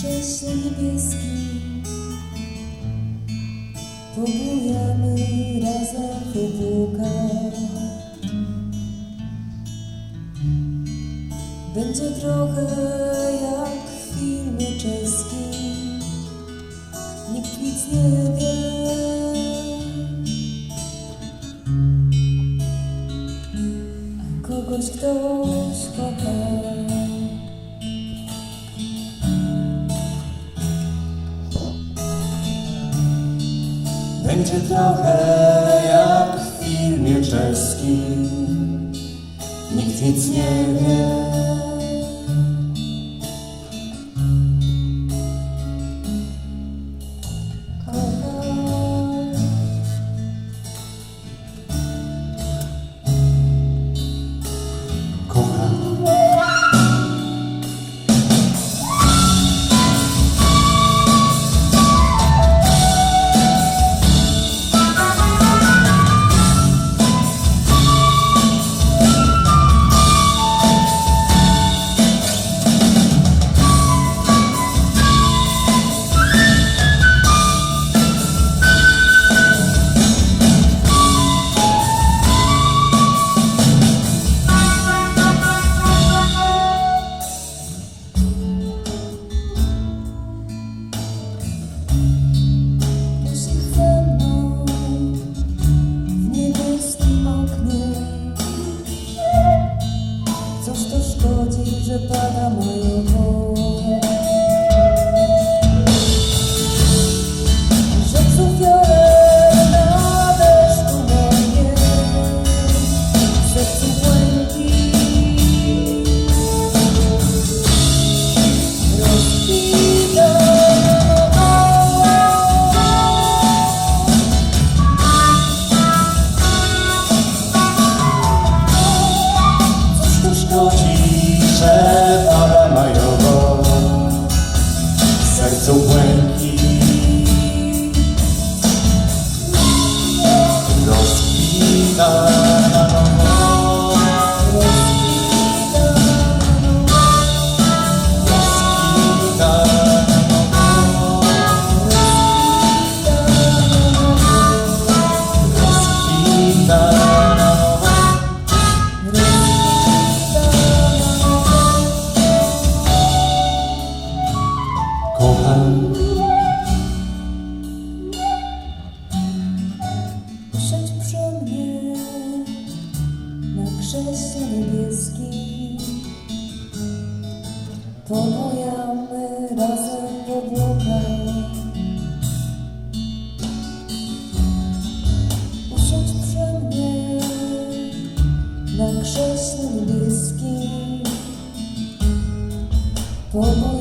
krześle niebieskim Pobujamy razem w Będzie trochę jak w filmie czeskim Nikt nic nie wie. A kogoś ktoś kocha Będzie trochę jak w filmie czeskim. Nikt nic nie wie. W Pobujamy razem obłokach Usiądź przy mnie na krześle niebieskim Pobujamy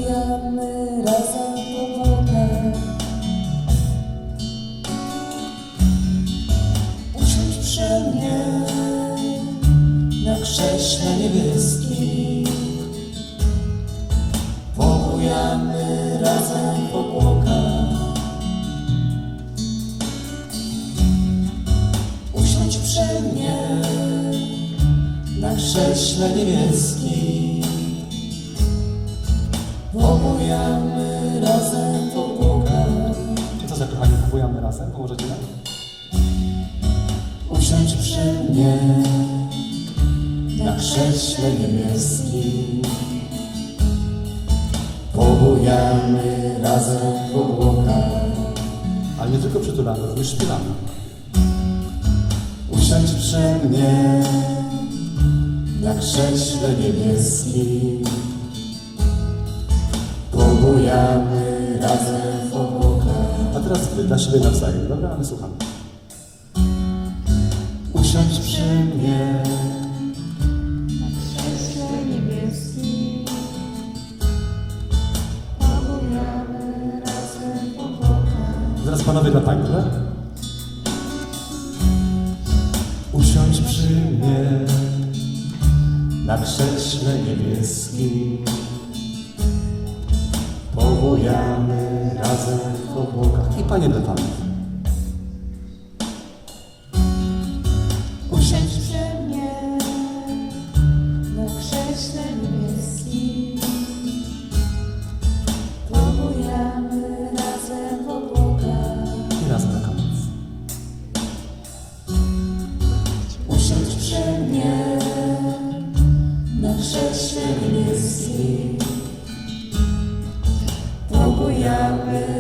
Pobujamy razem w obłokach. Usiądź przy mnie na krześle niebieskim. Pobujamy razem w obłokach. Co za kochani, próbujemy razem? Pomożecie nam? Usiądź przy mnie na krześle niebieskim. Pobujamy razem w obłokach. Ale nie tylko przytulamy, również śpiewamy. Usiądź przy mnie na krześle niebieskim. Pobujamy razem w obłokach. A teraz dla siebie nawzajem, dobra? A my słuchamy. Usiądź przy mnie Zaraz panowie dla pań, dobra? Usiądź przy mnie na krześle niebieskim. Pobujamy razem w obłokach. I panie dla Тобу я без